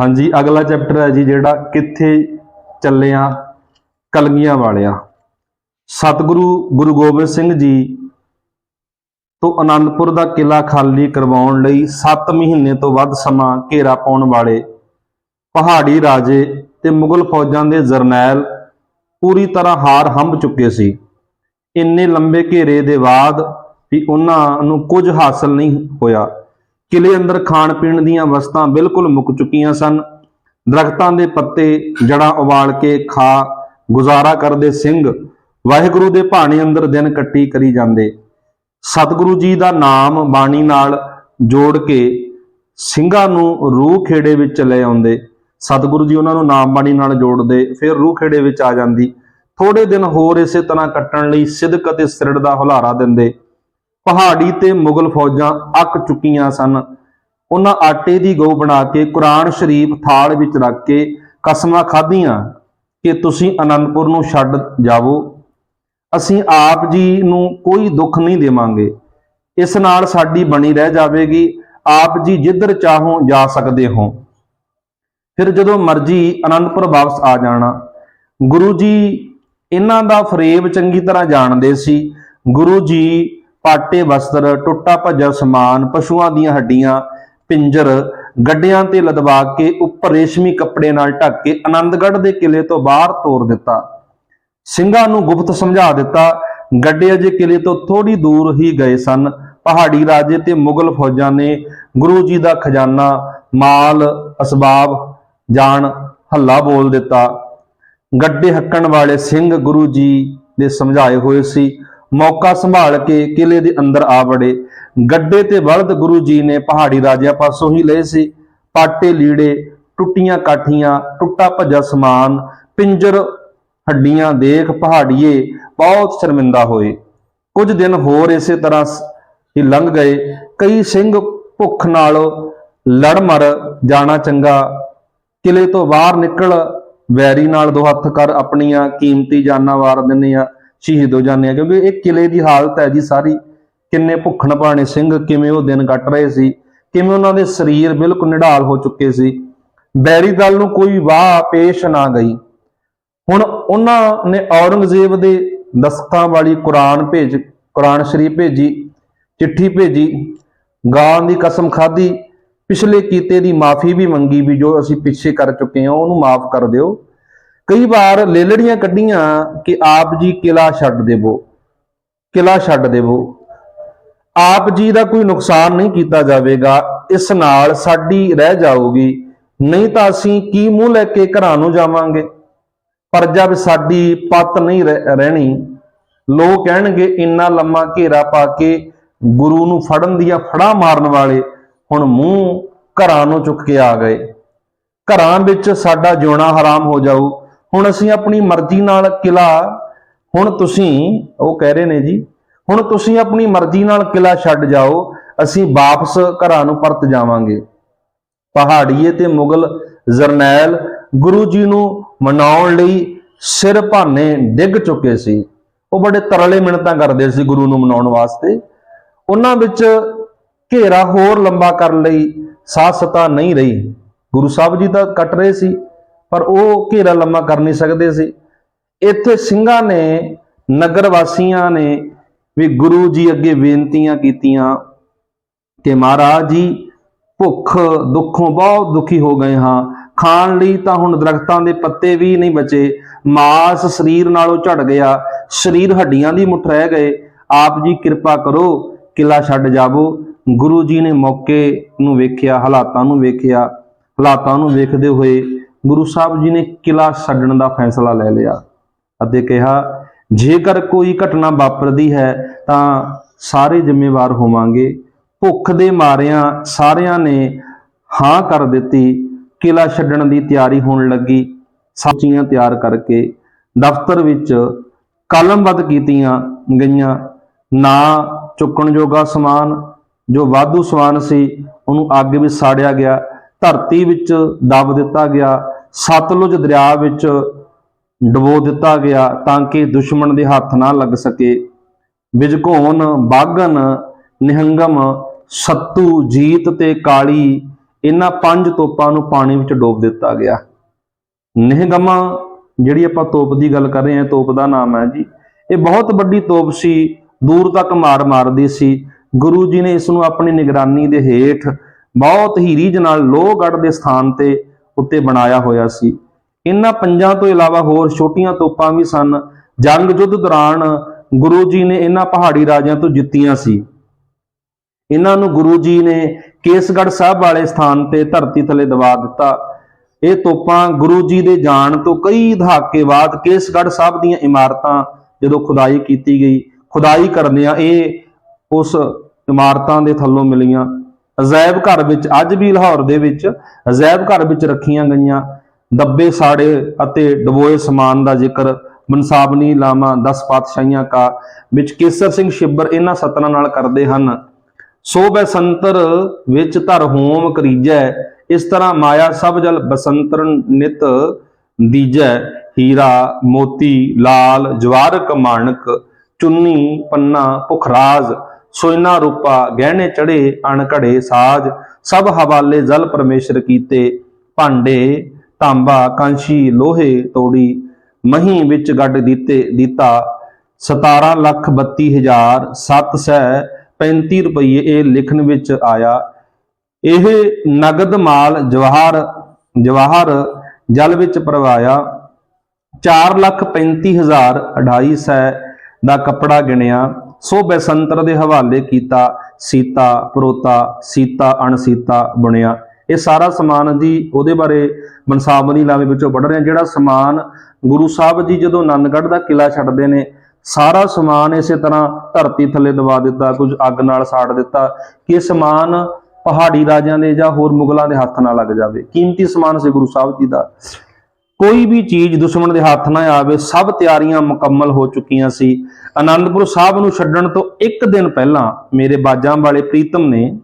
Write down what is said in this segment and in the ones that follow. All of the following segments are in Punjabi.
ਹਾਂਜੀ, ਅਗਲਾ ਚੈਪਟਰ ਹੈ ਜੀ ਜਿਹੜਾ ਕਿੱਥੇ ਚੱਲਿਆ ਕਲਗੀਆਂ ਵਾਲਿਆ। ਸਤਿਗੁਰੂ ਗੁਰੂ ਗੋਬਿੰਦ ਸਿੰਘ ਜੀ ਤੋਂ ਅਨੰਦਪੁਰ ਦਾ ਕਿਲਾ ਖਾਲੀ ਕਰਵਾਉਣ ਲਈ 7 ਮਹੀਨੇ ਤੋਂ ਵੱਧ ਸਮਾਂ ਘੇਰਾ ਪਾਉਣ ਵਾਲੇ ਪਹਾੜੀ ਰਾਜੇ ਤੇ ਮੁਗਲ ਫੌਜਾਂ ਦੇ ਜਰਨੈਲ ਪੂਰੀ ਤਰ੍ਹਾਂ ਹਾਰ ਹੰਭ ਚੁੱਕੇ ਸੀ। ਇੰਨੇ ਲੰਬੇ ਘੇਰੇ ਦੇ ਬਾਅਦ ਵੀ ਉਹਨਾਂ ਨੂੰ ਕੁਝ ਹਾਸਲ ਨਹੀਂ ਹੋਇਆ। ਕਿਲੇ ਅੰਦਰ ਖਾਣ ਪੀਣ ਦੀਆਂ ਵਸਤਾਂ ਬਿਲਕੁਲ ਮੁੱਕ ਚੁੱਕੀਆਂ ਸਨ। ਦਰਖਤਾਂ ਦੇ ਪੱਤੇ ਜੜਾਂ ਉਬਾਲ ਕੇ ਖਾ ਗੁਜ਼ਾਰਾ ਕਰਦੇ ਸਿੰਘ ਵਾਹਿਗੁਰੂ ਦੇ ਭਾਣੇ ਅੰਦਰ ਦਿਨ ਕੱਟੀ ਕਰੀ ਜਾਂਦੇ। ਸਤਿਗੁਰੂ ਜੀ ਦਾ ਨਾਮ ਬਾਣੀ ਨਾਲ ਜੋੜ ਕੇ ਸਿੰਘਾਂ ਨੂੰ ਰੂਹ ਖੇੜੇ ਵਿੱਚ ਲੈ ਆਉਂਦੇ। ਸਤਿਗੁਰੂ ਜੀ ਉਹਨਾਂ ਨੂੰ ਨਾਮ ਬਾਣੀ ਨਾਲ ਜੋੜਦੇ, ਫਿਰ ਰੂਹ ਖੇੜੇ ਵਿੱਚ ਆ ਜਾਂਦੀ। ਥੋੜੇ ਦਿਨ ਹੋਰ ਇਸੇ ਤਰ੍ਹਾਂ ਕੱਟਣ ਲਈ ਸਿਦਕ ਅਤੇ ਸਿਰੜ ਦਾ ਹੁਲਾਰਾ ਦਿੰਦੇ। ਪਹਾੜੀ ਤੇ ਮੁਗਲ ਫੌਜਾਂ ਅੱਕ ਚੁੱਕੀਆਂ ਸਨ। ਉਹਨਾਂ ਆਟੇ ਦੀ ਗਊ ਬਣਾ ਕੇ ਕੁਰਾਨ ਸ਼ਰੀਫ ਥਾਲ ਵਿੱਚ ਰੱਖ ਕੇ ਕਸਮਾਂ ਖਾਧੀਆਂ ਕਿ ਤੁਸੀਂ ਅਨੰਦਪੁਰ ਨੂੰ ਛੱਡ ਜਾਵੋ। ਅਸੀਂ ਆਪ ਜੀ ਨੂੰ ਕੋਈ ਦੁੱਖ ਨਹੀਂ ਦੇਵਾਂਗੇ। ਇਸ ਨਾਲ ਸਾਡੀ ਬਣੀ ਰਹਿ ਜਾਵੇਗੀ। ਆਪ ਜੀ ਜਿੱਧਰ ਚਾਹੋ ਜਾ ਸਕਦੇ ਹੋ। ਫਿਰ ਜਦੋਂ ਮਰਜ਼ੀ ਅਨੰਦਪੁਰ ਵਾਪਸ ਆ ਜਾਣਾ। ਗੁਰੂ ਜੀ, ਇਹਨਾਂ ਦਾ ਫਰੇਬ ਚੰਗੀ ਤਰ੍ਹਾਂ ਜਾਣਦੇ ਸੀ। ਗੁਰੂ ਜੀ ਪਾਟੇ ਵਸਤਰ ਟੁੱਟਾ ਭੱਜਾ ਸਮਾਨ, ਪਸ਼ੂਆਂ ਦੀਆਂ ਹੱਡੀਆਂ, ਪਿੰਜਰ, ਗੱਡਿਆਂ ਤੇ ਲਦਵਾ ਕੇ ਉੱਪਰ ਰੇਸ਼ਮੀ ਕੱਪੜੇ ਨਾਲ ਢੱਕ ਕੇ ਆਨੰਦਗੜ੍ਹ ਦੇ ਕਿਲੇ ਤੋਂ ਬਾਹਰ ਤੋਰ ਦਿੱਤਾ। ਸਿੰਘਾਂ ਨੂੰ ਗੁਪਤ ਸਮਝਾ ਦਿੱਤਾ, ਗੱਡੇ ਅਜੇ ਕਿਲੇ ਤੋਂ ਥੋੜੀ ਦੂਰ ਹੀ ਗਏ ਸਨ। ਪਹਾੜੀ ਰਾਜੇ ਤੇ ਮੁਗਲ ਫੌਜਾਂ ਨੇ ਗੁਰੂ ਜੀ ਦਾ ਖਜ਼ਾਨਾ, ਮਾਲ, ਅਸਬਾਬ ਜਾਣ ਹੱਲਾ ਬੋਲ ਦਿੱਤਾ। ਗੱਡੇ ਹੱਕਣ ਵਾਲੇ ਸਿੰਘ ਗੁਰੂ ਜੀ ਦੇ ਸਮਝਾਏ ਹੋਏ ਸੀ। ਮੌਕਾ ਸੰਭਾਲ ਕੇ ਕਿਲੇ ਦੇ ਅੰਦਰ ਆ ਵੜੇ। ਗੱਡੇ ਤੇ ਬਲਦ ਗੁਰੂ ਜੀ ਨੇ ਪਹਾੜੀ ਰਾਜਿਆਂ ਪਾਸੋਂ ਹੀ ਲਏ ਸੀ। ਪਾਟੇ ਲੀੜੇ, ਟੁੱਟੀਆਂ ਕਾਠੀਆਂ, ਟੁੱਟਾ ਭੱਜਾ ਸਮਾਨ, ਪਿੰਜਰ ਹੱਡੀਆਂ ਦੇਖ ਪਹਾੜੀਏ, ਬਹੁਤ ਸ਼ਰਮਿੰਦਾ ਹੋਏ। ਕੁਝ ਦਿਨ ਹੋਰ ਇਸੇ ਤਰ੍ਹਾਂ ਹੀ ਲੰਘ ਗਏ। ਕਈ ਸਿੰਘ ਭੁੱਖ ਨਾਲ ਲੜ ਮਰ ਜਾਣਾ ਚੰਗਾ। ਕਿਲੇ ਤੋਂ ਬਾਹਰ ਨਿਕਲ ਵੈਰੀ ਨਾਲ ਦੋ ਹੱਥ ਕਰ ਆਪਣੀਆਂ ਕੀਮਤੀ ਜਾਨਾਂ ਵਾਰ ਦਿੰਦੇ ਆ। ਸ਼ਹੀਦ ਹੋ ਜਾਂਦੇ ਆ, ਕਿਉਂਕਿ ਇਹ ਕਿਲੇ ਦੀ ਹਾਲਤ ਹੈ ਜੀ ਸਾਰੀ। ਕਿੰਨੇ ਭੁੱਖਣ ਭਾਣੇ ਸਿੰਘ, ਕਿਵੇਂ ਉਹ ਦਿਨ ਕੱਟ ਰਹੇ ਸੀ, ਕਿਵੇਂ ਉਹਨਾਂ ਦੇ ਸਰੀਰ ਬਿਲਕੁਲ ਨਿਢਾਲ ਹੋ ਚੁੱਕੇ ਸੀ। ਬੈਰੀ ਦਲ ਨੂੰ ਕੋਈ ਵਾਹ ਪੇਸ਼ ਨਾ ਗਈ। ਹੁਣ ਉਹਨਾਂ ਨੇ ਔਰੰਗਜ਼ੇਬ ਦੇ ਦਸਤਾਂ ਵਾਲੀ ਕੁਰਾਨ ਭੇਜ, ਕੁਰਾਨ ਸ਼ਰੀਫ ਭੇਜੀ, ਚਿੱਠੀ ਭੇਜੀ, ਗਾਂ ਦੀ ਕਸਮ ਖਾਧੀ, ਪਿਛਲੇ ਕੀਤੇ ਦੀ ਮਾਫੀ ਵੀ ਮੰਗੀ ਵੀ ਜੋ ਅਸੀਂ ਪਿੱਛੇ ਕਰ ਚੁੱਕੇ ਹਾਂ, ਉਹਨੂੰ ਮਾਫ ਕਰ ਦਿਓ। ਕਈ ਵਾਰ ਲੇਲੜੀਆਂ ਕੱਢੀਆਂ ਕਿ ਆਪ ਜੀ ਕਿਲਾ ਛੱਡ ਦੇਵੋ, ਕਿਲਾ ਛੱਡ ਦੇਵੋ। ਆਪ ਜੀ ਦਾ ਕੋਈ ਨੁਕਸਾਨ ਨਹੀਂ ਕੀਤਾ ਜਾਵੇਗਾ, ਇਸ ਨਾਲ ਸਾਡੀ ਰਹਿ ਜਾਊਗੀ। ਨਹੀਂ ਤਾਂ ਅਸੀਂ ਕੀ ਮੂੰਹ ਲੈ ਕੇ ਘਰਾਂ ਨੂੰ ਜਾਵਾਂਗੇ? ਪਰ ਜਦ ਸਾਡੀ ਪੱਤ ਨਹੀਂ ਰਹਿ- ਰਹਿਣੀ, ਲੋਕ ਕਹਿਣਗੇ, ਇੰਨਾ ਲੰਮਾ ਘੇਰਾ ਪਾ ਕੇ ਗੁਰੂ ਨੂੰ ਫੜਨ ਦੀਆਂ ਫੜਾ ਮਾਰਨ ਵਾਲੇ ਹੁਣ ਮੂੰਹ ਘਰਾਂ ਨੂੰ ਚੁੱਕ ਕੇ ਆ ਗਏ। ਘਰਾਂ ਵਿੱਚ ਸਾਡਾ ਜਿਉਣਾ ਹਰਾਮ ਹੋ ਜਾਊ। ਹੁਣ ਅਸੀਂ ਆਪਣੀ ਮਰਜ਼ੀ ਨਾਲ ਕਿਲਾ, ਹੁਣ ਤੁਸੀਂ, ਉਹ ਕਹਿ ਰਹੇ ਨੇ ਜੀ, ਹੁਣ ਤੁਸੀਂ ਆਪਣੀ ਮਰਜ਼ੀ ਨਾਲ ਕਿਲਾ ਛੱਡ ਜਾਓ, ਅਸੀਂ ਵਾਪਸ ਘਰਾਂ ਨੂੰ ਪਰਤ ਜਾਵਾਂਗੇ। ਪਹਾੜੀਏ ਤੇ ਮੁਗਲ ਜਰਨੈਲ ਗੁਰੂ ਜੀ ਨੂੰ ਮਨਾਉਣ ਲਈ ਸਿਰ ਭਾਨੇ ਡਿੱਗ ਚੁੱਕੇ ਸੀ। ਉਹ ਬੜੇ ਤਰਲੇ ਮਿੰਨਤਾਂ ਕਰਦੇ ਸੀ ਗੁਰੂ ਨੂੰ ਮਨਾਉਣ ਵਾਸਤੇ। ਉਹਨਾਂ ਵਿੱਚ ਘੇਰਾ ਹੋਰ ਲੰਬਾ ਕਰਨ ਲਈ ਸਾਹਸਤਾ ਨਹੀਂ ਰਹੀ। ਗੁਰੂ ਸਾਹਿਬ ਜੀ ਤਾਂ ਕੱਟ ਰਹੇ ਸੀ। ਪਰ ਉਹ ਘੇਰਾ ਲੰਮਾ ਕਰ ਨਹੀਂ ਸਕਦੇ ਸੀ। ਇੱਥੇ ਸਿੰਘਾਂ ਨੇ ਨਗਰ ਵਾਸੀਆਂ ਨੇ ਵੀ ਗੁਰੂ ਜੀ ਅੱਗੇ ਬੇਨਤੀਆਂ ਕੀਤੀਆਂ ਕਿ ਮਹਾਰਾਜ ਜੀ, ਭੁੱਖ, ਦੁੱਖੋਂ ਬਹੁਤ ਦੁਖੀ ਹੋ ਗਏ ਹਾਂ। ਖਾਣ ਲਈ ਤਾਂ ਹੁਣ ਦਰਖਤਾਂ ਦੇ ਪੱਤੇ ਵੀ ਨਹੀਂ ਬਚੇ। ਮਾਸ ਸਰੀਰ ਨਾਲੋਂ ਝੜ ਗਿਆ। ਸਰੀਰ ਹੱਡੀਆਂ ਦੀ ਮੁੱਠ ਰਹਿ ਗਏ। ਆਪ ਜੀ ਕਿਰਪਾ ਕਰੋ ਕਿਲਾ ਛੱਡ ਜਾਵੋ। ਗੁਰੂ ਜੀ ਨੇ ਮੌਕੇ ਨੂੰ ਵੇਖਿਆ, ਹਾਲਾਤਾਂ ਨੂੰ ਵੇਖਿਆ। ਹਾਲਾਤਾਂ ਨੂੰ ਵੇਖਦੇ ਹੋਏ ਗੁਰੂ ਸਾਹਿਬ ਜੀ ਨੇ ਕਿਲਾ ਛੱਡਣ ਦਾ ਫੈਸਲਾ ਲੈ ਲਿਆ ਅਤੇ ਕਿਹਾ, ਜੇਕਰ ਕੋਈ ਘਟਨਾ ਵਾਪਰਦੀ ਹੈ ਤਾਂ ਸਾਰੇ ਜ਼ਿੰਮੇਵਾਰ ਹੋਵਾਂਗੇ। ਭੁੱਖ ਦੇ ਮਾਰਿਆਂ ਸਾਰਿਆਂ ਨੇ ਹਾਂ ਕਰ ਦਿੱਤੀ। ਕਿਲਾ ਛੱਡਣ ਦੀ ਤਿਆਰੀ ਹੋਣ ਲੱਗੀ। ਸਬਜ਼ੀਆਂ ਤਿਆਰ ਕਰਕੇ ਦਫ਼ਤਰ ਵਿੱਚ ਕਲਮਬੱਧ ਕੀਤੀਆਂ ਗਈਆਂ। ਨਾ ਚੁੱਕਣ ਜੋਗਾ ਸਮਾਨ, ਜੋ ਵਾਧੂ ਸਮਾਨ ਸੀ, ਉਹਨੂੰ ਅੱਗ ਵਿੱਚ ਸਾੜਿਆ ਗਿਆ। ਧਰਤੀ ਵਿੱਚ ਦਬ ਦਿੱਤਾ ਗਿਆ। ਸਤਲੁਜ ਦਰਿਆ ਵਿੱਚ ਡਬੋ ਦਿੱਤਾ ਗਿਆ ਤਾਂ ਕਿ ਦੁਸ਼ਮਣ ਦੇ ਹੱਥ ਨਾ ਲੱਗ ਸਕੇ। ਬਿਜਗੋਨ, ਬਾਗਨ, ਨਿਹੰਗਮ, ਸੱਤੂ, ਜੀਤ ਤੇ ਕਾਲੀ ਇਹਨਾਂ ਪੰਜ ਤੋਪਾਂ ਨੂੰ ਪਾਣੀ ਵਿੱਚ ਡੋਬ ਦਿੱਤਾ ਗਿਆ। ਨਿਹਗਮਾ, ਜਿਹੜੀ ਆਪਾਂ ਤੋਪ ਦੀ ਗੱਲ ਕਰ ਰਹੇ ਹਾਂ, ਤੋਪ ਦਾ ਨਾਮ ਹੈ ਜੀ, ਇਹ ਬਹੁਤ ਵੱਡੀ ਤੋਪ ਸੀ, ਦੂਰ ਤੱਕ ਮਾਰ ਮਾਰਦੀ ਸੀ। ਗੁਰੂ ਜੀ ਨੇ ਇਸ ਨੂੰ ਆਪਣੀ ਨਿਗਰਾਨੀ ਦੇ ਹੇਠ ਬਹੁਤ ਹੀ ਰੀਝ ਨਾਲ ਲੋਹਗੜ੍ਹ ਦੇ ਸਥਾਨ ਤੇ ਉੱਤੇ ਬਣਾਇਆ ਹੋਇਆ ਸੀ। ਇਹਨਾਂ ਪੰਜਾਂ ਤੋਂ ਇਲਾਵਾ ਹੋਰ ਛੋਟੀਆਂ ਤੋਪਾਂ ਵੀ ਸਨ। ਜੰਗ ਯੁੱਧ ਦੌਰਾਨ ਗੁਰੂ ਜੀ ਨੇ ਇਹਨਾਂ ਪਹਾੜੀ ਰਾਜਿਆਂ ਤੋਂ ਜਿੱਤੀਆਂ ਸੀ। ਇਹਨਾਂ ਨੂੰ ਗੁਰੂ ਜੀ ਨੇ ਕੇਸਗੜ੍ਹ ਸਾਹਿਬ ਵਾਲੇ ਸਥਾਨ ਤੇ ਧਰਤੀ ਥੱਲੇ ਦਬਾ ਦਿੱਤਾ। ਇਹ ਤੋਪਾਂ ਗੁਰੂ ਜੀ ਦੇ ਜਾਣ ਤੋਂ ਕਈ ਦਹਾਕੇ ਬਾਅਦ ਕੇਸਗੜ੍ਹ ਸਾਹਿਬ ਦੀਆਂ ਇਮਾਰਤਾਂ ਜਦੋਂ ਖੁਦਾਈ ਕੀਤੀ ਗਈ, ਖੁਦਾਈ ਕਰਦਿਆਂ ਇਹ ਉਸ ਇਮਾਰਤਾਂ ਦੇ ਥੱਲੋਂ ਮਿਲੀਆਂ। ਅਜਾਇਬ ਘਰ ਵਿੱਚ, ਅੱਜ ਵੀ ਲਾਹੌਰ ਦੇ ਵਿੱਚ ਅਜਾਇਬ ਘਰ ਵਿੱਚ ਰੱਖੀਆਂ ਗਈਆਂ ਦੱਬੇ ਸਾੜੇ ਅਤੇ ਡਬੋਏ ਸਮਾਨ ਦਾ ਜ਼ਿਕਰ ਮਨਸਾਬਨੀ ਲਾਮਾ 10 ਪਾਤਸ਼ਾਹੀਆਂ ਕਾ ਵਿੱਚ ਕੇਸਰ ਸਿੰਘ ਛਿੱਬਰ ਇਹਨਾਂ ਸਤਨਾਂ ਨਾਲ ਕਰਦੇ ਹਨ। ਸੋ ਬਸੰਤਰ ਵਿੱਚ ਧਰ ਹੋਮ ਕਰੀਜੈ, ਇਸ ਤਰ੍ਹਾਂ ਮਾਇਆ ਸਭ ਜਲ ਬਸੰਤਰ ਨਿਤ ਦੀਜੈ, ਹੀਰਾ, ਮੋਤੀ, ਲਾਲ, ਜਵਾਰਕ, ਮਾਣਕ, ਚੁੰਨੀ, ਪੰਨਾ ਪੁਖਰਾਜ ਸੋਇਨਾ ਰੂਪਾ ਗਹਿਣੇ ਚੜੇ ਅਣਘੜੇ ਸਾਜ, ਸਭ ਹਵਾਲੇ ਜਲ ਪਰਮੇਸ਼ਰ ਕੀਤੇ। ਭਾਂਡੇ, ਤਾਂਬਾ, ਕਾਂਸ਼ੀ, ਲੋਹੇ ਤੋੜੀ, ਮਹੀ ਵਿੱਚ ਗੱਡ ਦਿੱਤੇ, ਦਿੱਤਾ। 17 ਲੱਖ 32 ਹਜ਼ਾਰ 735 ਰੁਪਏ ਇਹ ਲਿਖਣ ਵਿੱਚ ਆਇਆ। ਇਹ ਨਗਦ ਮਾਲ ਜਵਾਹਰ ਜਵਾਹਰ ਜਲ ਵਿੱਚ ਪਰਵਾਇਆ। 4 ਲੱਖ 35 ਹਜ਼ਾਰ 250 ਦਾ ਕੱਪੜਾ ਗਿਣਿਆ। ਸੋ ਬੈਸੰਤਰ ਦੇ ਹਵਾਲੇ ਕੀਤਾ, ਸੀਤਾ, ਪਰੋਤਾ, ਸੀਤਾ, ਅਣਸੀਤਾ ਬੁਣਿਆ। ਇਹ ਸਾਰਾ ਸਮਾਨ ਜੀ ਉਹਦੇ ਬਾਰੇ ਮਨਸਾਬਨੀ ਲਾਵੇ ਵਿੱਚੋਂ ਪੜ ਰਹੇ ਹਾਂ, ਜਿਹੜਾ ਸਮਾਨ ਗੁਰੂ ਸਾਹਿਬ ਜੀ ਜਦੋਂ ਆਨੰਦਗੜ੍ਹ ਦਾ ਕਿਲਾ ਛੱਡਦੇ ਨੇ, ਸਾਰਾ ਸਮਾਨ ਇਸੇ ਤਰ੍ਹਾਂ ਧਰਤੀ ਥੱਲੇ ਦਬਾ ਦਿੱਤਾ, ਕੁਝ ਅੱਗ ਨਾਲ ਸਾੜ ਦਿੱਤਾ ਕਿ ਇਹ ਸਮਾਨ ਪਹਾੜੀ ਰਾਜਿਆਂ ਦੇ ਜਾਂ ਹੋਰ ਮੁਗਲਾਂ ਦੇ ਹੱਥ ਨਾ ਲੱਗ ਜਾਵੇ। ਕੀਮਤੀ ਸਮਾਨ ਸੀ ਗੁਰੂ ਸਾਹਿਬ ਜੀ ਦਾ। ਕੋਈ ਵੀ ਚੀਜ਼ ਦੁਸ਼ਮਣ ਦੇ ਹੱਥ ਨਾ ਆਵੇ, ਸਭ ਤਿਆਰੀਆਂ ਮੁਕੰਮਲ ਹੋ ਚੁੱਕੀਆਂ ਸੀ। ਆਨੰਦਪੁਰ ਸਾਹਿਬ ਨੂੰ ਛੱਡਣ ਤੋਂ ਇੱਕ ਦਿਨ ਪਹਿਲਾਂ ਮੇਰੇ ਬਾਜਾਂ ਵਾਲੇ ਪ੍ਰੀਤਮ ਨੇ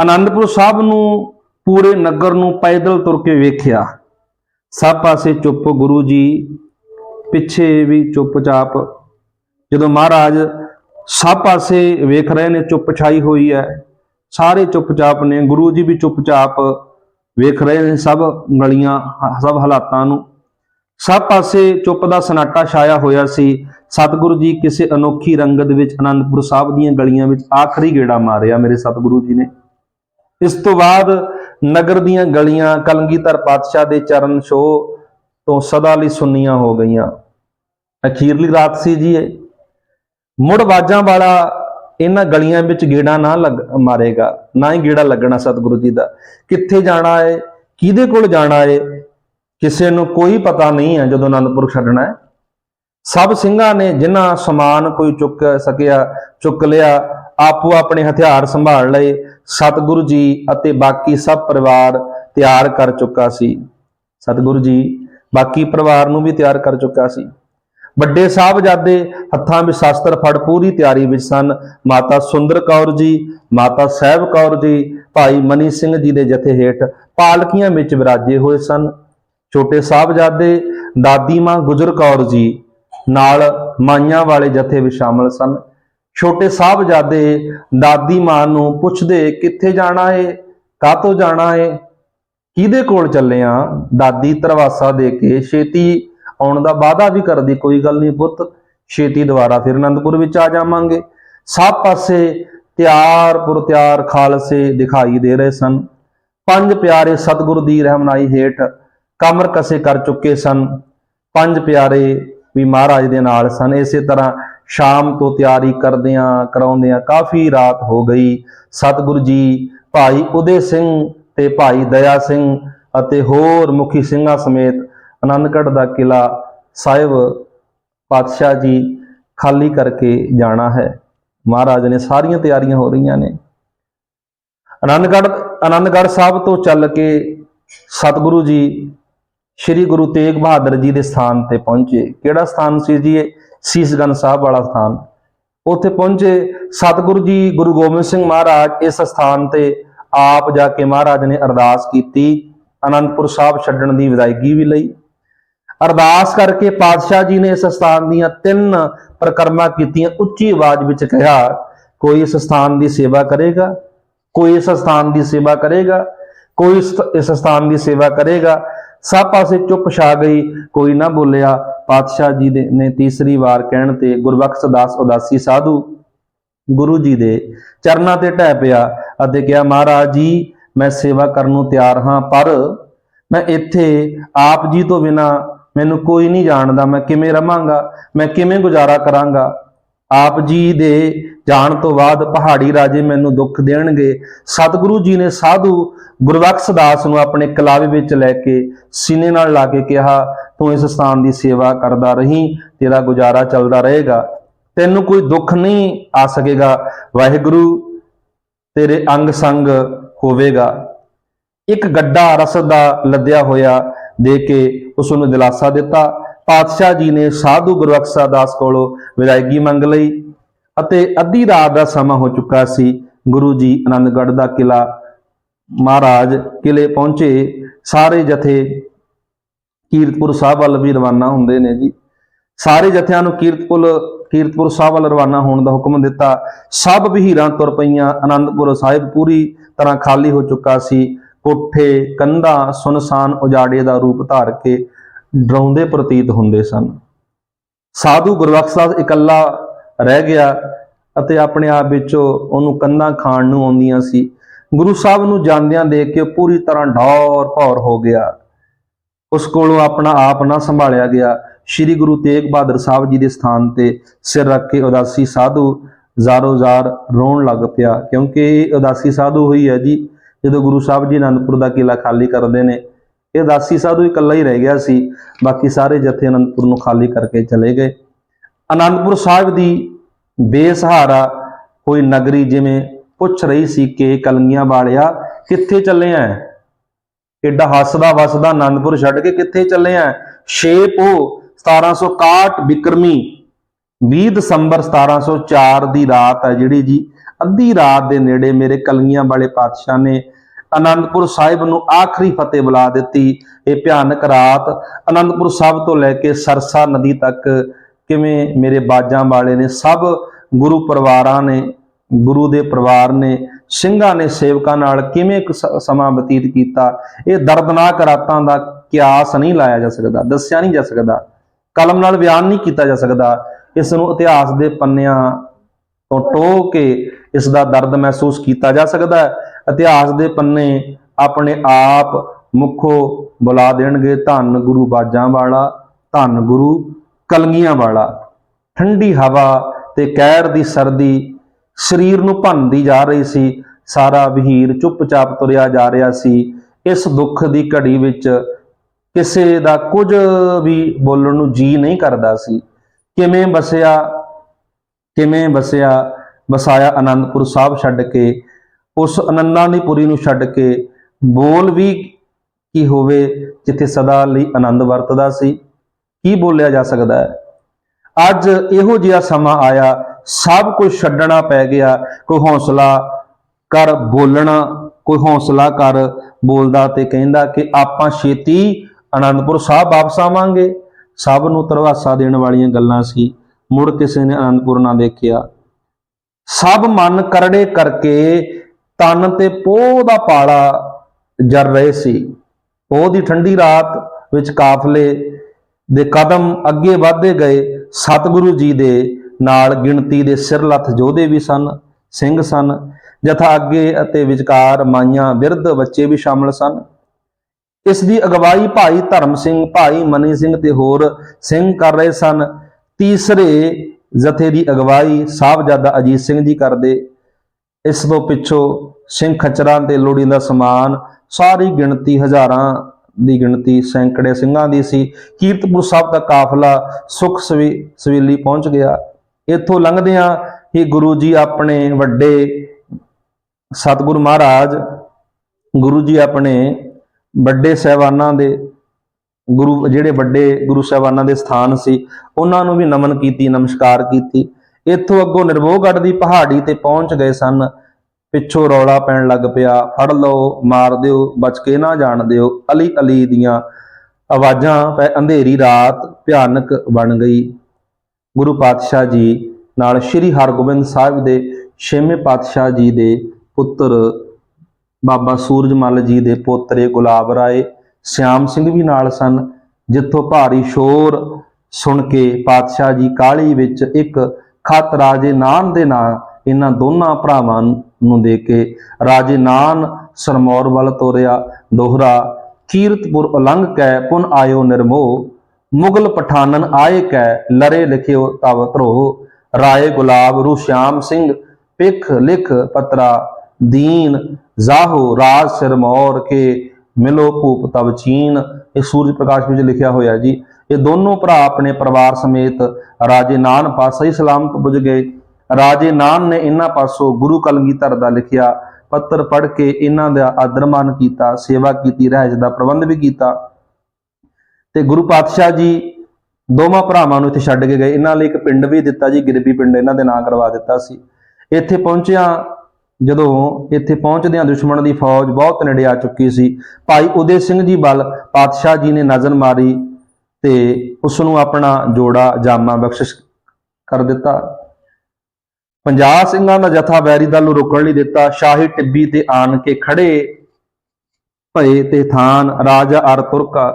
ਆਨੰਦਪੁਰ ਸਾਹਿਬ ਨੂੰ ਪੂਰੇ ਨਗਰ ਨੂੰ ਪੈਦਲ ਤੁਰ ਕੇ ਵੇਖਿਆ। ਸਭ ਪਾਸੇ ਚੁੱਪ ਗੁਰੂ ਜੀ, ਪਿੱਛੇ ਵੀ ਚੁੱਪਚਾਪ। ਜਦੋਂ ਮਹਾਰਾਜ ਸਭ ਪਾਸੇ ਵੇਖ ਰਹੇ ਨੇ ਚੁੱਪ ਛਾਈ ਹੋਈ ਹੈ। ਸਾਰੇ ਚੁੱਪਚਾਪ ਨੇ, ਗੁਰੂ ਜੀ ਵੀ ਚੁੱਪਚਾਪ ਵੇਖ ਰਹੇ ਨੇ ਸਭ ਗਲੀਆਂ ਸਭ ਹਾਲਾਤਾਂ ਨੂੰ। ਸਭ ਪਾਸੇ ਚੁੱਪ ਦਾ ਸਨਾਟਾ ਛਾਇਆ ਹੋਇਆ ਸੀ। ਸਤਿਗੁਰੂ ਜੀ ਕਿਸੇ ਅਨੋਖੀ ਰੰਗਤ ਵਿੱਚ ਅਨੰਦਪੁਰ ਸਾਹਿਬ ਦੀਆਂ ਗਲੀਆਂ ਵਿੱਚ ਆਖਰੀ ਗੇੜਾ ਮਾਰਿਆ ਮੇਰੇ ਸਤਿਗੁਰੂ ਜੀ ਨੇ। ਇਸ ਤੋਂ ਬਾਅਦ ਨਗਰ ਦੀਆਂ ਗਲੀਆਂ ਕਲਗੀਧਰ ਪਾਤਸ਼ਾਹ ਦੇ ਚਰਨ ਛੋਹ ਤੋਂ ਸਦਾ ਲਈ ਸੁੰਨੀਆਂ ਹੋ ਗਈਆਂ। ਅਖੀਰਲੀ ਰਾਤ ਸੀ ਜੀ ਇਹ। ਮੁੜ ਬਾਜਾਂ ਵਾਲਾ ਇਹਨਾਂ ਗਲੀਆਂ ਵਿੱਚ ਗੇੜਾ ਨਾ ਲੱਗ ਮਾਰੇਗਾ, ਨਾ ਹੀ ਗੇੜਾ ਲੱਗਣਾ ਸਤਿਗੁਰੂ ਜੀ ਦਾ। ਕਿੱਥੇ ਜਾਣਾ ਹੈ ਕਿਹਦੇ ਕੋਲ ਜਾਣਾ ਹੈ ਕਿਸੇ ਨੂੰ ਕੋਈ ਪਤਾ ਨਹੀਂ ਹੈ ਜਦੋਂ ਅਨੰਦਪੁਰ ਛੱਡਣਾ ਹੈ। ਸਭ ਸਿੰਘਾਂ ਨੇ ਜਿਨ੍ਹਾਂ ਸਮਾਨ ਕੋਈ ਚੁੱਕ ਸਕਿਆ, ਚੁੱਕ ਲਿਆ, ਆਪੋ ਆਪਣੇ ਹਥਿਆਰ ਸੰਭਾਲ ਲਏ, ਸਤਿਗੁਰੂ ਜੀ ਅਤੇ ਬਾਕੀ ਸਭ ਪਰਿਵਾਰ ਤਿਆਰ ਕਰ ਚੁੱਕਾ ਸੀ। ਸਤਿਗੁਰੂ ਜੀ, ਬਾਕੀ ਪਰਿਵਾਰ ਨੂੰ ਵੀ ਤਿਆਰ ਕਰ ਚੁੱਕਾ ਸੀ। ਵੱਡੇ ਸਾਹਿਬਜ਼ਾਦੇ ਹੱਥਾਂ ਵਿੱਚ ਸ਼ਸਤਰ ਫੜ ਪੂਰੀ ਤਿਆਰੀ ਵਿੱਚ ਸਨ। ਮਾਤਾ ਸੁੰਦਰ ਕੌਰ ਜੀ, ਮਾਤਾ ਸਾਹਿਬ ਕੌਰ ਜੀ, ਭਾਈ ਮਨੀ ਸਿੰਘ ਜੀ ਦੇ ਜਥੇ ਹੇਠ ਪਾਲਕੀਆਂ ਵਿੱਚ ਵਿਰਾਜੇ ਹੋਏ ਸਨ। ਛੋਟੇ ਸਾਹਿਬਜ਼ਾਦੇ ਦਾਦੀ ਮਾਂ ਗੁਜਰ ਕੌਰ ਜੀ ਨਾਲ ਮਾਈਆਂ ਵਾਲੇ ਜਥੇ ਵਿੱਚ ਸ਼ਾਮਲ ਸਨ। ਛੋਟੇ ਸਾਹਿਬਜ਼ਾਦੇ ਦਾਦੀ ਮਾਂ ਨੂੰ ਪੁੱਛਦੇ, ਕਿੱਥੇ ਜਾਣਾ ਏ? ਕਾਹਤੋਂ ਜਾਣਾ ਏ? ਕਿਹਦੇ ਕੋਲ ਚੱਲੇ ਆ? ਦਾਦੀ ਤਰਵਾਸਾ ਦੇ ਕੇ, ਛੇਤੀ ਆਉਣ ਦਾ ਵਾਅਦਾ ਵੀ ਕਰਦੀ, ਕੋਈ ਗੱਲ ਨਹੀਂ ਪੁੱਤ, ਛੇਤੀ ਦੁਬਾਰਾ ਫਿਰ ਅਨੰਦਪੁਰ ਵਿੱਚ ਆ ਜਾਵਾਂਗੇ। ਸਭ ਪਾਸੇ ਤਿਆਰ ਪੁਰ ਤਿਆਰ ਖਾਲਸੇ ਦਿਖਾਈ ਦੇ ਰਹੇ ਸਨ। ਪੰਜ ਪਿਆਰੇ ਸਤਿਗੁਰ ਦੀ ਰਹਿਮਨਾਈ ਹੇਠ ਕਮਰ ਕਸੇ ਕਰ ਚੁੱਕੇ ਸਨ। ਪੰਜ ਪਿਆਰੇ ਵੀ ਮਹਾਰਾਜ ਦੇ ਨਾਲ ਸਨ। ਇਸੇ ਤਰ੍ਹਾਂ ਸ਼ਾਮ ਤੋਂ ਤਿਆਰੀ ਕਰਦਿਆਂ ਕਰਾਉਂਦਿਆਂ ਕਾਫੀ ਰਾਤ ਹੋ ਗਈ। ਸਤਿਗੁਰੂ ਜੀ, ਭਾਈ ਉਦੇ ਸਿੰਘ ਤੇ ਭਾਈ ਦਇਆ ਸਿੰਘ ਅਤੇ ਹੋਰ ਮੁਖੀ ਸਿੰਘਾਂ ਸਮੇਤ ਆਨੰਦਗੜ੍ਹ ਦਾ ਕਿਲਾ ਸਾਹਿਬ ਪਾਤਸ਼ਾਹ ਜੀ ਖਾਲੀ ਕਰਕੇ ਜਾਣਾ ਹੈ। ਮਹਾਰਾਜ ਨੇ ਸਾਰੀਆਂ ਤਿਆਰੀਆਂ ਹੋ ਰਹੀਆਂ ਨੇ। ਆਨੰਦਗੜ੍ਹ ਆਨੰਦਗੜ੍ਹ ਸਾਹਿਬ ਤੋਂ ਚੱਲ ਕੇ ਸਤਿਗੁਰੂ ਜੀ ਸ੍ਰੀ ਗੁਰੂ ਤੇਗ ਬਹਾਦਰ ਜੀ ਦੇ ਸਥਾਨ ਤੇ ਪਹੁੰਚੇ। ਕਿਹੜਾ ਸਥਾਨ ਸੀ ਜੀ ਇਹ? ਸੀਸਗੰਜ ਸਾਹਿਬ ਵਾਲਾ ਸਥਾਨ। ਉੱਥੇ ਪਹੁੰਚੇ। ਸਤਿਗੁਰੂ ਜੀ, ਗੁਰੂ ਗੋਬਿੰਦ ਸਿੰਘ ਮਹਾਰਾਜ ਇਸ ਸਥਾਨ ਤੇ ਆਪ ਜਾ ਕੇ ਮਹਾਰਾਜ ਨੇ ਅਰਦਾਸ ਕੀਤੀ। ਅਨੰਦਪੁਰ ਸਾਹਿਬ ਛੱਡਣ ਦੀ ਵਿਦਾਇਗੀ ਵੀ ਲਈ। ਅਰਦਾਸ ਕਰਕੇ ਪਾਤਸ਼ਾਹ ਜੀ ਨੇ ਇਸ ਸਥਾਨ ਦੀਆਂ ਤਿੰਨ ਪ੍ਰਕਰਮਾਂ ਕੀਤੀਆਂ। ਉੱਚੀ ਆਵਾਜ਼ ਵਿੱਚ ਕਿਹਾ, ਕੋਈ ਇਸ ਸਥਾਨ ਦੀ ਸੇਵਾ ਕਰੇਗਾ? ਕੋਈ ਇਸ ਸਥਾਨ ਦੀ ਸੇਵਾ ਕਰੇਗਾ? ਕੋਈ ਇਸ ਇਸ ਸਥਾਨ ਦੀ ਸੇਵਾ ਕਰੇਗਾ? ਸਭ ਪਾਸੇ ਚੁੱਪ ਛਾ ਗਈ, ਕੋਈ ਨਾ ਬੋਲਿਆ, ਪਾਤਸ਼ਾਹ ਜੀ ਦੇ, ਨੇ ਤੀਸਰੀ ਵਾਰ ਕਹਿਣ ਤੇ ਗੁਰਬਖਸ਼ ਦਾਸ ਉਦਾਸੀ ਸਾਧੂ, ਗੁਰੂ ਜੀ ਦੇ ਚਰਨਾਂ ਤੇ ਢਹਿ ਪਿਆ ਅਤੇ ਕਿਹਾ, ਮਹਾਰਾਜ ਜੀ, ਮੈਂ ਸੇਵਾ ਕਰਨ ਨੂੰ ਤਿਆਰ ਹਾਂ, ਪਰ ਮੈਂ ਇੱਥੇ ਆਪ ਜੀ ਤੋਂ ਬਿਨਾ ਮੈਨੂੰ ਕੋਈ ਨਹੀਂ ਜਾਣਦਾ ਮੈਂ ਕਿਵੇਂ ਰਵਾਂਗਾ, ਮੈਂ ਕਿਵੇਂ ਗੁਜ਼ਾਰਾ ਕਰਾਂਗਾ। ਆਪ ਜੀ ਦੇ ਜਾਣ ਤੋਂ ਬਾਅਦ ਪਹਾੜੀ ਰਾਜੇ ਮੈਨੂੰ ਦੁੱਖ ਦੇਣਗੇ। ਸਤਿਗੁਰੂ ਜੀ ਨੇ ਸਾਧੂ ਗੁਰਬਖਸ਼ ਦਾਸ ਨੂੰ ਆਪਣੇ ਕਲਾਵੇ ਵਿੱਚ ਲੈ ਕੇ ਸੀਨੇ ਨਾਲ ਲਾ ਕੇ ਕਿਹਾ, ਤੂੰ ਇਸ ਸਥਾਨ ਦੀ ਸੇਵਾ ਕਰਦਾ ਰਹੀਂ, ਤੇਰਾ ਗੁਜ਼ਾਰਾ ਚੱਲਦਾ ਰਹੇਗਾ। ਤੈਨੂੰ ਕੋਈ ਦੁੱਖ ਨਹੀਂ ਆ ਸਕੇਗਾ। ਵਾਹਿਗੁਰੂ ਤੇਰੇ ਅੰਗ ਸੰਗ ਹੋਵੇਗਾ। ਇੱਕ ਗੱਡਾ ਰਸਦ ਦਾ ਲੱਦਿਆ ਹੋਇਆ ਦੇ ਕੇ ਉਸ ਨੂੰ ਦਿਲਾਸਾ ਦਿੱਤਾ। ਪਾਤਸ਼ਾਹ ਜੀ ਨੇ ਸਾਧੂ ਗੁਰਬਖਸ਼ਾ ਦਾਸ ਕੋਲੋਂ ਵਿਦਾਇਗੀ ਮੰਗ ਲਈ ਅਤੇ ਅੱਧੀ ਰਾਤ ਦਾ ਸਮਾਂ ਹੋ ਚੁੱਕਾ ਸੀ। ਗੁਰੂ ਜੀ ਆਨੰਦਗੜ੍ਹ ਦਾ ਕਿਲਾ ਮਹਾਰਾਜ ਕਿਲੇ ਪਹੁੰਚੇ। ਸਾਰੇ ਜਥੇ ਕੀਰਤਪੁਰ ਸਾਹਿਬ ਵੱਲ ਵੀ ਰਵਾਨਾ ਹੁੰਦੇ ਨੇ ਜੀ। ਸਾਰੇ ਜਥਿਆਂ ਨੂੰ ਕੀਰਤਪੁਰ ਕੀਰਤਪੁਰ ਸਾਹਿਬ ਵੱਲ ਰਵਾਨਾ ਹੋਣ ਦਾ ਹੁਕਮ ਦਿੱਤਾ। ਸਭ ਵਹੀਰਾਂ ਤੁਰ ਪਈਆਂ। ਆਨੰਦਪੁਰ ਸਾਹਿਬ ਪੂਰੀ ਤਰ੍ਹਾਂ ਖਾਲੀ ਹੋ ਚੁੱਕਾ ਸੀ। ਕੋਠੇ, ਕੰਧਾਂ, ਸੁਨਸਾਨ ਉਜਾੜੇ ਦਾ ਰੂਪ ਧਾਰ ਕੇ ਡਰਾਉਂਦੇ ਪ੍ਰਤੀਤ ਹੁੰਦੇ ਸਨ। ਸਾਧੂ ਗੁਰਬਖਸ਼ ਸਾਹਿਬ ਇਕੱਲਾ ਰਹਿ ਗਿਆ ਅਤੇ ਆਪਣੇ ਆਪ ਵਿੱਚੋਂ ਉਹਨੂੰ ਕੰਧਾਂ ਖਾਣ ਨੂੰ ਆਉਂਦੀਆਂ ਸੀ। ਗੁਰੂ ਸਾਹਿਬ ਨੂੰ ਜਾਂਦਿਆਂ ਦੇਖ ਕੇ ਉਹ ਪੂਰੀ ਤਰ੍ਹਾਂ ਡੌਰ ਭੌਰ ਹੋ ਗਿਆ। ਉਸ ਕੋਲੋਂ ਆਪਣਾ ਆਪ ਨਾ ਸੰਭਾਲਿਆ ਗਿਆ। ਸ੍ਰੀ ਗੁਰੂ ਤੇਗ ਬਹਾਦਰ ਸਾਹਿਬ ਜੀ ਦੇ ਸਥਾਨ ਤੇ ਸਿਰ ਰੱਖ ਕੇ ਉਦਾਸੀ ਸਾਧੂ ਜ਼ਾਰੋ ਜ਼ਾਰ ਰੋਣ ਲੱਗ ਪਿਆ। ਕਿਉਂਕਿ ਇਹ ਉਦਾਸੀ ਸਾਧੂ ਹੋਈ ਹੈ ਜੀ। ਜਦੋਂ ਗੁਰੂ ਸਾਹਿਬ ਜੀ ਅਨੰਦਪੁਰ ਦਾ ਕਿਲਾ ਖਾਲੀ ਕਰਦੇ ਨੇ, ਇਹ ਉਦਾਸੀ ਸਾਧੂ ਇਕੱਲਾ ਹੀ ਰਹਿ ਗਿਆ ਸੀ, ਬਾਕੀ ਸਾਰੇ ਜਥੇ ਅਨੰਦਪੁਰ ਨੂੰ ਖਾਲੀ ਕਰਕੇ ਚਲੇ ਗਏ। ਅਨੰਦਪੁਰ ਸਾਹਿਬ ਦੀ ਬੇਸਹਾਰਾ ਕੋਈ ਨਗਰੀ ਜਿਵੇਂ ਪੁੱਛ ਰਹੀ ਸੀ ਕਿ ਕਲੰਗੀਆਂ ਵਾਲਿਆ ਕਿੱਥੇ ਚੱਲੇ ਆਂ ਕਿੱਡਾ ਹੱਸਦਾ ਵਸਦਾ ਅਨੰਦਪੁਰ ਛੱਡ ਕੇ ਕਿੱਥੇ ਚੱਲੇ ਆਂ 6 ਪੋ 1761 ਬਿਕਰਮੀ 20 ਦਸੰਬਰ 1704 ਦੀ ਰਾਤ ਹੈ ਜਿਹੜੀ ਜੀ ਅੱਧੀ ਰਾਤ ਦੇ ਨੇੜੇ ਮੇਰੇ ਕਲਗੀਆਂ ਵਾਲੇ ਪਾਤਸ਼ਾਹ ਨੇ ਅਨੰਦਪੁਰ ਸਾਹਿਬ ਨੂੰ ਆਖਰੀ ਫਤਿਹ ਬੁਲਾ ਦਿੱਤੀ। ਇਹ ਭਿਆਨਕ ਰਾਤ ਅਨੰਦਪੁਰ ਸਾਹਿਬ ਤੋਂ ਲੈ ਕੇ ਸਰਸਾ ਨਦੀ ਤੱਕ ਕਿਵੇਂ ਮੇਰੇ ਬਾਜਾਂ ਵਾਲੇ ਨੇ, ਸਭ ਗੁਰੂ ਪਰਿਵਾਰਾਂ ਨੇ, ਗੁਰੂ ਦੇ ਪਰਿਵਾਰ ਨੇ, ਸਿੰਘਾਂ ਨੇ, ਸੇਵਕਾਂ ਨਾਲ ਕਿਵੇਂ ਸਮਾਂ ਬਤੀਤ ਕੀਤਾ? ਇਹ ਦਰਦਨਾਕ ਰਾਤਾਂ ਦਾ ਕਿਆਸ ਨਹੀਂ ਲਾਇਆ ਜਾ ਸਕਦਾ, ਦੱਸਿਆ ਨਹੀਂ ਜਾ ਸਕਦਾ, ਕਲਮ ਨਾਲ ਬਿਆਨ ਨਹੀਂ ਕੀਤਾ ਜਾ ਸਕਦਾ। ਇਸ ਨੂੰ ਇਤਿਹਾਸ ਦੇ ਪੰਨਿਆਂ ਤੋਂ ਟੋਹ ਕੇ ਇਸ ਦਾ ਦਰਦ ਮਹਿਸੂਸ ਕੀਤਾ ਜਾ ਸਕਦਾ ਹੈ। ਇਤਿਹਾਸ ਦੇ ਪੰਨੇ ਆਪਣੇ ਆਪ ਮੁਖੋ ਬੁਲਾ ਦੇਣਗੇ ਧੰਨ ਗੁਰੂ ਬਾਜਾਂ ਵਾਲਾ, ਧੰਨ ਗੁਰੂ ਕਲਗੀਆਂ ਵਾਲਾ। ਠੰਡੀ ਹਵਾ ਤੇ ਕਹਿਰ ਦੀ ਸਰਦੀ ਸਰੀਰ ਨੂੰ ਭੰਨਦੀ ਜਾ ਰਹੀ ਸੀ। ਸਾਰਾ ਵਹੀਰ ਚੁੱਪਚਾਪ ਤੁਰਿਆ ਜਾ ਰਿਹਾ ਸੀ। ਇਸ ਦੁੱਖ ਦੀ ਘੜੀ ਵਿੱਚ ਕਿਸੇ ਦਾ ਕੁਝ ਵੀ ਬੋਲਣ ਨੂੰ ਜੀ ਨਹੀਂ ਕਰਦਾ ਸੀ। ਕਿਵੇਂ ਬਸਿਆ ਕਿਵੇਂ ਬਸਿਆ ਵਸਾਇਆ ਆਨੰਦਪੁਰ ਸਾਹਿਬ ਛੱਡ ਕੇ, ਉਸ ਅਨੰਦਾਂ ਦੀ ਪੁਰੀ ਨੂੰ ਛੱਡ ਕੇ ਬੋਲ ਵੀ ਕੀ ਹੋਵੇ, ਜਿੱਥੇ ਸਦਾ ਲਈ ਆਨੰਦ ਵਰਤਦਾ ਸੀ। ਕੀ ਬੋਲਿਆ ਜਾ ਸਕਦਾ ਹੈ? ਅੱਜ ਇਹੋ ਜਿਹਾ ਸਮਾਂ ਆਇਆ, ਸਭ ਕੁਝ ਛੱਡਣਾ ਪੈ ਗਿਆ। ਕੋਈ ਹੌਸਲਾ ਕਰ ਬੋਲਣਾ, ਕੋਈ ਹੌਸਲਾ ਕਰ ਬੋਲਦਾ ਤੇ ਕਹਿੰਦਾ ਕਿ ਆਪਾਂ ਛੇਤੀ ਆਨੰਦਪੁਰ ਸਾਹਿਬ ਵਾਪਸ ਆਵਾਂਗੇ। ਸਭ ਨੂੰ ਤਰਵਾਸਾ ਦੇਣ ਵਾਲੀਆਂ ਗੱਲਾਂ ਸੀ। ਮੁੜ ਕਿਸੇ ਨੇ ਆਨੰਦਪੁਰ ਨਾ ਦੇਖਿਆ। ਸਭ ਮਨ ਕਰੜੇ ਕਰਕੇ ਤਨ ਤੇ ਪੋਹ ਦਾ ਪਾਲਾ ਜਰ ਰਹੇ ਸੀ। ਪੋਹ ਦੀ ਠੰਡੀ ਰਾਤ ਵਿੱਚ ਕਾਫਲੇ ਦੇ ਕਦਮ ਅੱਗੇ ਵਧਦੇ ਗਏ। ਸਤਿਗੁਰੂ ਜੀ ਦੇ ਨਾਲ ਗਿਣਤੀ ਦੇ ਸਿਰਲੱਥ ਯੋਧੇ ਵੀ ਸਨ, ਸਿੰਘ ਸਨ, ਜਥਾ ਅੱਗੇ ਅਤੇ ਵਿਚਕਾਰ ਮਾਈਆਂ ਬਿਰਧ ਬੱਚੇ ਵੀ ਸ਼ਾਮਲ ਸਨ। ਇਸ ਦੀ ਅਗਵਾਈ ਭਾਈ ਧਰਮ ਸਿੰਘ, ਭਾਈ ਮਨੀ ਸਿੰਘ ਤੇ ਹੋਰ ਸਿੰਘ ਕਰ ਰਹੇ ਸਨ। ਤੀਸਰੇ ਜਥੇ ਦੀ ਅਗਵਾਈ ਸਾਹਿਬਜ਼ਾਦਾ ਅਜੀਤ ਸਿੰਘ ਜੀ ਕਰਦੇ। ਇਸ ਤੋਂ ਪਿੱਛੋਂ ਸਿੰਘ ਖਚਰਾਂ ਤੇ ਲੋੜੀਂਦਾ ਸਮਾਨ ਸਾਰੀ ਗਿਣਤੀ ਹਜ਼ਾਰਾਂ ਦੀ ਗਿਣਤੀ ਸੈਂਕੜੇ ਸਿੰਘਾਂ ਦੀ ਸੀ। ਕੀਰਤਪੁਰ ਸਾਹਿਬ ਦਾ ਕਾਫਲਾ ਸੁਖ ਸਵੀ, ਸਵੇਲੀ ਪਹੁੰਚ ਗਿਆ। ਇੱਥੋਂ ਲੰਘਦਿਆਂ ਹੀ ਗੁਰੂ ਜੀ ਆਪਣੇ ਵੱਡੇ ਸਤਿਗੁਰੂ ਮਹਾਰਾਜ, ਗੁਰੂ ਜੀ ਆਪਣੇ ਵੱਡੇ ਸਹਿਬਾਨਾਂ ਦੇ ਗੁਰੂ, ਜਿਹੜੇ ਵੱਡੇ ਗੁਰੂ ਸਾਹਿਬਾਨਾਂ ਦੇ ਸਥਾਨ ਸੀ, ਉਹਨਾਂ ਨੂੰ ਵੀ ਨਮਨ ਕੀਤੀ, ਨਮਸਕਾਰ ਕੀਤੀ। ਇੱਥੋਂ ਅੱਗੋਂ ਨਿਰਭੋਗੜ ਦੀ ਪਹਾੜੀ ਤੇ ਪਹੁੰਚ ਗਏ ਸਨ। ਪਿੱਛੋਂ ਰੌਲਾ ਪੈਣ ਲੱਗ ਪਿਆ। ਫੜ ਲਓ, ਮਾਰ ਦਿਓ, ਬਚ ਕੇ ਨਾ ਜਾਣ ਦਿਓ। ਅਲੀ ਅਲੀ ਦੀਆਂ ਆਵਾਜ਼ਾਂ ਪੈ, ਅੰਧੇਰੀ ਰਾਤ ਭਿਆਨਕ ਬਣ ਗਈ। ਗੁਰੂ ਪਾਤਸ਼ਾਹ ਜੀ ਨਾਲ ਸ੍ਰੀ ਹਰਗੋਬਿੰਦ ਸਾਹਿਬ ਦੇ ਛੇਵੇਂ ਪਾਤਸ਼ਾਹ ਜੀ ਦੇ ਪੁੱਤਰ ਬਾਬਾ ਸੂਰਜਮਲ ਜੀ ਦੇ ਪੋਤਰੇ ਗੁਲਾਬ ਰਾਏ ਸਿਆਮ ਸਿੰਘ ਵੀ ਨਾਲ ਸਨ ਜਿੱਥੋਂ ਭਾਰੀ ਸ਼ੋਰ ਸੁਣ ਕੇ ਪਾਤਸ਼ਾਹ ਜੀ ਕਾਲੀ ਵਿੱਚ ਇੱਕ ਖਤ ਰਾਜੇ ਨਾਨ ਦੇ ਨਾਂ ਇਹਨਾਂ ਦੋਨਾਂ ਭਰਾਵਾਂ ਨੂੰ ਦੇ ਕੇ ਰਾਜੇ ਨਾਨ ਸਰਮੌਰ ਵੱਲ ਤੋਰਿਆ ਦੋਹਰਾ ਕੀਰਤਪੁਰ ਉਲੰਘ ਕੈ ਪੁਨ ਆਇਓ ਨਿਰਮੋਹ ਮੁਗਲ ਪਠਾਨਨ ਆਏ ਕੈ ਲਰੇ ਲਿਖਿਓ ਤਵ ਧਰੋ ਰਾਏ ਗੁਲਾਬ ਰੂ ਸ਼ਿਆਮ ਸਿੰਘ ਪਿਖ ਲਿਖ ਪਤਰਾ ਦੀਨ ਜਾਹੋ ਰਾਜ ਸਿਰਮੌਰ ਕੇ ਮਿਲੋ, ਭੂਪ, ਤਵ, ਚੀਨ। ਇਹ ਸੂਰਜ ਪ੍ਰਕਾਸ਼ ਵਿੱਚ ਲਿਖਿਆ ਹੋਇਆ ਜੀ। ਇਹ ਦੋਨੋਂ ਭਰਾ ਆਪਣੇ ਪਰਿਵਾਰ ਸਮੇਤ ਰਾਜੇ ਨਾਨ ਪਾਸਾ ਹੀ ਸਲਾਮਤ ਪੁੱਜ ਗਏ। ਰਾਜੇ ਨਾਨ ਨੇ ਇਹਨਾਂ ਪਾਸੋਂ ਗੁਰੂ ਕਲਗੀਧਰ ਦਾ ਲਿਖਿਆ ਪੱਤਰ ਪੜ੍ਹ ਕੇ ਇਹਨਾਂ ਦਾ ਆਦਰ ਮਾਨ ਕੀਤਾ, ਸੇਵਾ ਕੀਤੀ, ਰਹਿਜ ਦਾ ਪ੍ਰਬੰਧ ਵੀ ਕੀਤਾ। ਤੇ ਗੁਰੂ ਪਾਤਸ਼ਾਹ ਜੀ ਦੋਵਾਂ ਭਰਾਵਾਂ ਨੂੰ ਇੱਥੇ ਛੱਡ ਕੇ ਗਏ। ਇਹਨਾਂ ਲਈ ਇੱਕ ਪਿੰਡ ਵੀ ਦਿੱਤਾ ਜੀ, ਗਿਰਬੀ ਪਿੰਡ ਇਹਨਾਂ ਦੇ ਨਾਂ ਕਰਵਾ ਦਿੱਤਾ ਸੀ। ਇੱਥੇ ਪਹੁੰਚਿਆ ਜਦੋਂ ਇੱਥੇ ਪਹੁੰਚਦਿਆਂ ਦੁਸ਼ਮਣ ਦੀ ਫੌਜ ਬਹੁਤ ਨੇੜੇ ਆ ਚੁੱਕੀ ਸੀ, ਭਾਈ ਉਦੇ ਸਿੰਘ ਜੀ ਵੱਲ ਪਾਤਸ਼ਾਹ ਜੀ ਨੇ ਨਜ਼ਰ ਮਾਰੀ ਤੇ ਉਸ ਨੂੰ ਆਪਣਾ ਜੋੜਾ ਜਾਮਾ ਬਖਸ਼ਿਸ਼ ਕਰ ਦਿੱਤਾ। 50 ਸਿੰਘਾਂ ਦਾ ਜਥਾ ਵੈਰੀ ਦਲ ਨੂੰ ਰੁਕਣ ਲਈ ਦਿੱਤਾ। ਸ਼ਾਹੀ ਟਿੱਬੀ ਤੇ ਆਣ ਕੇ ਖੜੇ ਭਏ ਤੇ ਥਾਨ ਰਾਜਾ ਅਰ ਤੁਰਕਾ,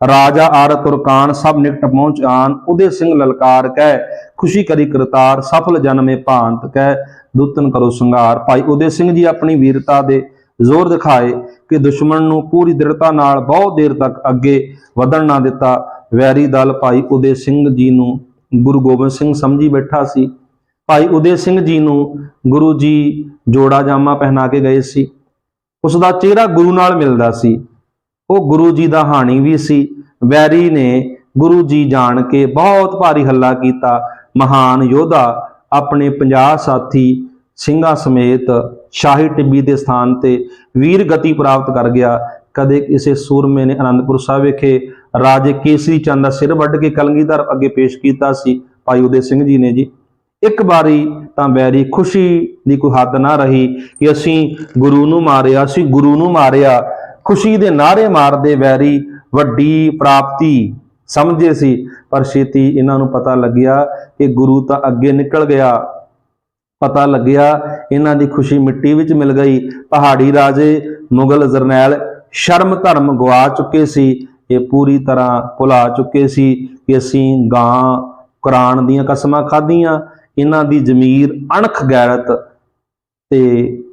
ਰਾਜਾ ਅਰ ਤੁਰਕਾਨ ਸਭ ਨਿਕਟ ਪਹੁੰਚ ਆਨ ਉਦੇ ਸਿੰਘ ਲਲਕਾਰ ਕਹਿ, ਖੁਸ਼ੀ ਕਰੀ ਕਰਤਾਰ, ਸਫਲ ਜਨਮੇ ਭਾਂਤ ਕਹਿ ਦੂਤਨ ਕਰੋ ਸੰਘਾਰ ਭਾਈ ਉਦੇ ਸਿੰਘ ਜੀ ਆਪਣੀ ਵੀਰਤਾ ਦੇ ਜ਼ੋਰ ਦਿਖਾਏ ਕਿ ਦੁਸ਼ਮਣ ਨੂੰ ਪੂਰੀ ਦ੍ਰਿੜਤਾ ਨਾਲ ਬਹੁਤ ਦੇਰ ਤੱਕ ਅੱਗੇ ਵਧਣ ਨਾ ਦਿੱਤਾ। ਵੈਰੀ ਦਲ ਭਾਈ ਉਦੇ ਸਿੰਘ ਜੀ ਨੂੰ ਗੁਰੂ ਗੋਬਿੰਦ ਸਿੰਘ ਸਮਝੀ ਬੈਠਾ ਸੀ। ਭਾਈ ਉਦੇ ਸਿੰਘ ਜੀ ਨੂੰ ਗੁਰੂ ਜੀ ਜੋੜਾ ਜਾਮਾ ਪਹਿਨਾ ਕੇ ਗਏ ਸੀ। ਉਸ ਦਾ ਚਿਹਰਾ ਗੁਰੂ ਨਾਲ ਮਿਲਦਾ ਸੀ। ਉਹ ਗੁਰੂ ਜੀ ਦਾ ਹਾਣੀ ਵੀ ਸੀ। ਵੈਰੀ ਨੇ ਗੁਰੂ ਜੀ ਜਾਣ ਕੇ ਬਹੁਤ ਭਾਰੀ ਹੱਲਾ ਕੀਤਾ। ਮਹਾਨ ਯੋਧਾ ਆਪਣੇ 50 ਸਾਥੀ ਸਿੰਘਾਂ ਸਮੇਤ ਸ਼ਾਹੀ ਟਿੱਬੀ ਦੇ ਸਥਾਨ ਤੇ ਵੀਰ ਗਤੀ ਪ੍ਰਾਪਤ ਕਰ ਗਿਆ। ਕਦੇ ਕਿਸੇ ਸੂਰਮੇ ਨੇ ਅਨੰਦਪੁਰ ਸਾਹਿਬ ਵਿਖੇ ਰਾਜੇ ਕੇਸਰੀ ਚੰਦ ਦਾ ਸਿਰ ਵੱਢ ਕੇ ਕਲਗੀਧਰ ਅੱਗੇ ਪੇਸ਼ ਕੀਤਾ ਸੀ। ਭਾਈ ਉਦੇ ਸਿੰਘ ਜੀ ਨੇ ਜੀ, ਇੱਕ ਵਾਰੀ ਤਾਂ ਵੈਰੀ ਖੁਸ਼ੀ ਦੀ ਕੋਈ ਹੱਦ ਨਾ ਰਹੀ ਕਿ ਅਸੀਂ ਗੁਰੂ ਨੂੰ ਮਾਰਿਆ ਅਸੀਂ ਗੁਰੂ ਨੂੰ ਮਾਰਿਆ। ਖੁਸ਼ੀ ਦੇ ਨਾਰੇ ਮਾਰਦੇ ਵੈਰੀ ਵੱਡੀ ਪ੍ਰਾਪਤੀ ਸਮਝੇ ਸੀ, ਪਰ ਛੇਤੀ ਇਹਨਾਂ ਨੂੰ ਪਤਾ ਲੱਗਿਆ ਕਿ ਗੁਰੂ ਤਾਂ ਅੱਗੇ ਨਿਕਲ ਗਿਆ। ਪਤਾ ਲੱਗਿਆ, ਇਹਨਾਂ ਦੀ ਖੁਸ਼ੀ ਮਿੱਟੀ ਵਿੱਚ ਮਿਲ ਗਈ। ਪਹਾੜੀ ਰਾਜੇ ਮੁਗਲ ਜਰਨੈਲ ਸ਼ਰਮ ਧਰਮ ਗਵਾ ਚੁੱਕੇ ਸੀ। ਇਹ ਪੂਰੀ ਤਰ੍ਹਾਂ ਭੁਲਾ ਚੁੱਕੇ ਸੀ ਕਿ ਅਸੀਂ ਗਾਂ ਕੁਰਾਨ ਦੀਆਂ ਕਸਮਾਂ ਖਾਧੀਆਂ। ਇਹਨਾਂ ਦੀ ਜ਼ਮੀਰ ਅਣਖ ਗੈਰਤ ਤੇ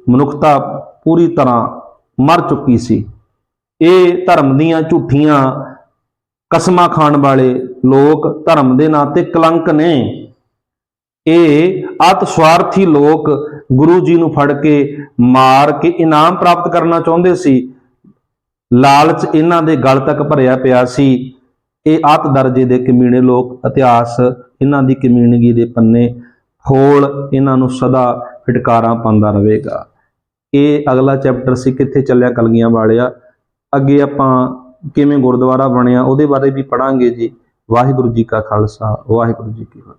ਮਨੁੱਖਤਾ ਪੂਰੀ ਤਰ੍ਹਾਂ ਮਰ ਚੁੱਕੀ ਸੀ। ਇਹ ਧਰਮ ਦੀਆਂ ਝੂਠੀਆਂ ਕਸਮਾਂ ਖਾਣ ਵਾਲੇ ਲੋਕ ਧਰਮ ਦੇ ਨਾਂ ਤੇ ਕਲੰਕ ਨੇ। ਇਹ ਅਤ ਸਵਾਰਥੀ ਲੋਕ ਗੁਰੂ ਜੀ ਨੂੰ ਫੜ ਕੇ ਮਾਰ ਕੇ ਇਨਾਮ ਪ੍ਰਾਪਤ ਕਰਨਾ ਚਾਹੁੰਦੇ ਸੀ। ਲਾਲਚ ਇਹਨਾਂ ਦੇ ਗਲ ਤੱਕ ਭਰਿਆ ਪਿਆ ਸੀ। ਇਹ ਅਤ ਦਰਜੇ ਦੇ ਕਮੀਣੇ ਲੋਕ, ਇਤਿਹਾਸ ਇਹਨਾਂ ਦੀ ਕਮੀਣਗੀ ਦੇ ਪੰਨੇ ਫੋਲ ਇਹਨਾਂ ਨੂੰ ਸਦਾ ਫਟਕਾਰਾਂ ਪਾਉਂਦਾ ਰਹੇਗਾ। ਇਹ ਅਗਲਾ ਚੈਪਟਰ ਸੀ, ਕਿੱਥੇ ਚੱਲਿਆ ਕਲਗੀਆਂ ਵਾਲਿਆ? ਅੱਗੇ ਆਪਾਂ ਕਿਵੇਂ ਗੁਰਦੁਆਰਾ ਬਣਿਆ, ਉਹਦੇ ਬਾਰੇ ਵੀ ਪੜਾਂਗੇ ਜੀ। ਵਾਹਿਗੁਰੂ ਜੀ ਕਾ ਖਾਲਸਾ, ਵਾਹਿਗੁਰੂ ਜੀ ਕੀ ਫਤਿਹ।